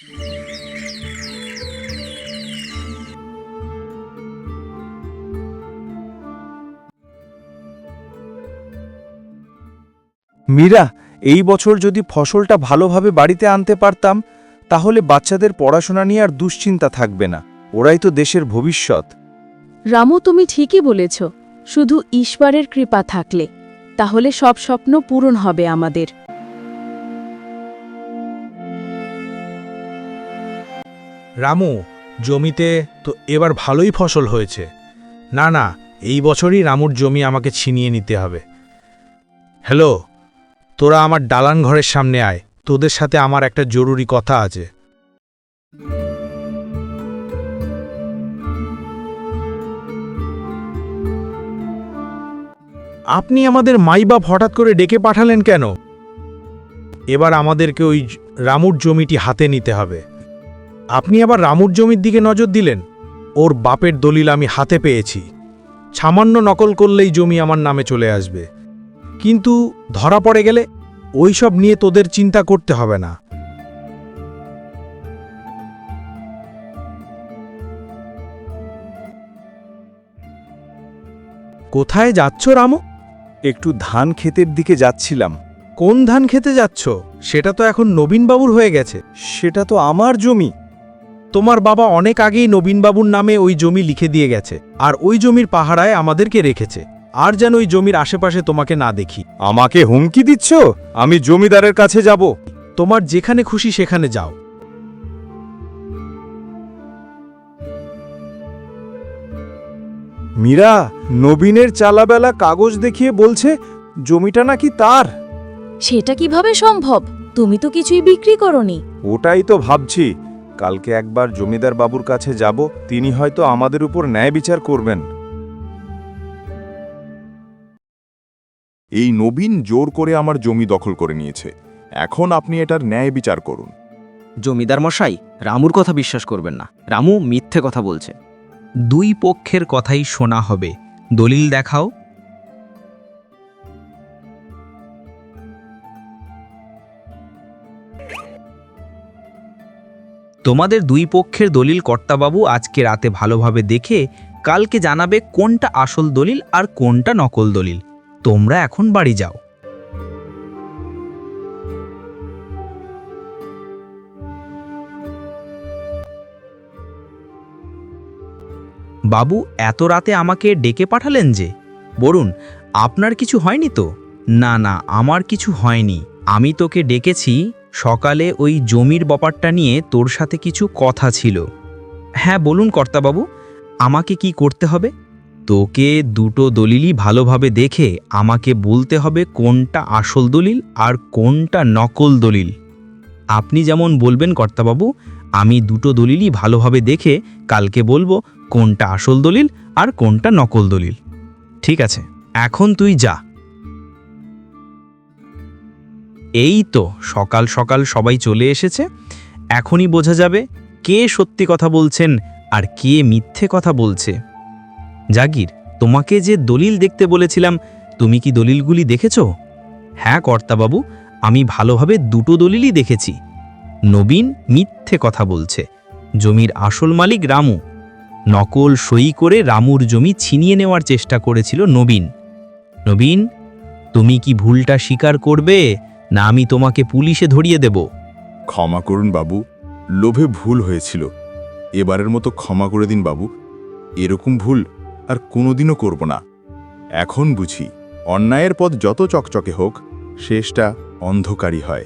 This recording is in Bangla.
মীরা, এই বছর যদি ফসলটা ভালোভাবে বাড়িতে আনতে পারতাম, তাহলে বাচ্চাদের পড়াশোনা নিয়ে আর দুশ্চিন্তা থাকবে না। ওরাই তো দেশের ভবিষ্যৎ। রামু, তুমি ঠিকই বলেছ, শুধু ঈশ্বরের কৃপা থাকলে। তাহলে সব স্বপ্ন পূরণ হবে আমাদের। রামু, জমিতে তো এবার ভালোই ফসল হয়েছে। না না, এই বছরই রামুর জমি আমাকে ছিনিয়ে নিতে হবে। হ্যালো, তোরা আমার দালান ঘরের সামনে আয়, তোদের সাথে আমার একটা জরুরি কথা আছে। আপনি আমাদের মাইবাপ হঠাৎ করে ডেকে পাঠালেন কেন? এবার আমাদেরকে ওই রামুর জমিটি হাতে নিতে হবে। আপনি আবার রামুর জমির দিকে নজর দিলেন? ওর বাপের দলিল আমি হাতে পেয়েছি। সামান্য নকল করলেই জমি আমার নামে চলে আসবে। কিন্তু ধরা পড়ে গেলে ওই সব নিয়ে তোদের চিন্তা করতে হবে না। কোথায় যাচ্ছ রামু? একটু ধান ক্ষেতের দিকে যাচ্ছিলাম। কোন ধান খেতে যাচ্ছ? সেটা তো এখন নবীনবাবুর হয়ে গেছে। সেটা তো আমার জমি। তোমার বাবা অনেক আগেই নবীনবাবুর নামে ওই জমি লিখে দিয়ে গেছে আর ওই জমির পাহারায় আমাদেরকে রেখেছে। আর যেন ওই জমির আশেপাশে তোমাকে না দেখি। আমাকে হুমকি দিচ্ছ? আমি জমিদারের কাছে যাব। তোমার যেখানে খুশি সেখানে যাও। মীরা নবীনের চালাবেলা কাগজ দেখিয়ে বলছে জমিটা নাকি তার। সেটা কীভাবে সম্ভব? তুমি তো কিছুই বিক্রি করনি। ওটাই তো ভাবছি। কালকে একবার জমিদার বাবুর কাছে যাব তিনি হয়তো আমাদের উপর ন্যায় বিচার করবেন। এই নবীন জোর করে আমার জমি দখল করে নিয়েছে। এখন আপনি এটার ন্যায় বিচার করুন। জমিদার মশাই রামুর কথা বিশ্বাস করবেন না। রামু মিথ্যে কথা বলছে। দুই পক্ষের কথাই শোনা হবে। দলিল দেখাও। তোমাদের দুই পক্ষের দলিল কর্তাবাবু আজকে রাতে ভালোভাবে দেখে কালকে জানাবে কোনটা আসল দলিল আর কোনটা নকল দলিল। তোমরা এখন বাড়ি যাও। বাবু, এত রাতে আমাকে ডেকে পাঠালেন যে? বরুণ, আপনার কিছু হয়নি তো? না না, আমার কিছু হয়নি। আমি তোকে ডেকেছি সকালে ওই জমির ব্যাপারটা নিয়ে তোর সাথে কিছু কথা ছিল। হ্যাঁ বলুন কর্তাবাবু, আমাকে কি করতে হবে? তোকে দুটো দলিলই ভালোভাবে দেখে আমাকে বলতে হবে কোনটা আসল দলিল আর কোনটা নকল দলিল। আপনি যেমন বলবেন কর্তাবাবু, আমি দুটো দলিলই ভালোভাবে দেখে কালকে বলব কোনটা আসল দলিল আর কোনটা নকল দলিল। ঠিক আছে, এখন তুই যা। এই তো সকাল সকাল সবাই চলে এসেছে। এখনই বোঝা যাবে কে সত্যি কথা বলছেন আর কে মিথ্যে কথা বলছে। জাগির, তোমাকে যে দলিল দেখতে বলেছিলাম, তুমি কি দলিলগুলি দেখেছ? হ্যাঁ কর্তাবাবু, আমি ভালোভাবে দুটো দলিলই দেখেছি। নবীন মিথ্যে কথা বলছে। জমির আসল মালিক রামু। নকল সই করে রামুর জমি ছিনিয়ে নেওয়ার চেষ্টা করেছিল নবীন। নবীন, তুমি কি ভুলটা স্বীকার করবে? না আমি তোমাকে পুলিশে ধরিয়ে দেব। ক্ষমা করুন বাবু, লোভে ভুল হয়েছিল। এবারের মতো ক্ষমা করে দিন বাবু। এরকম ভুল আর কোনোদিনও করব না। এখন বুঝি, অন্যায়ের পথ যত চকচকে হোক, শেষটা অন্ধকারই হয়।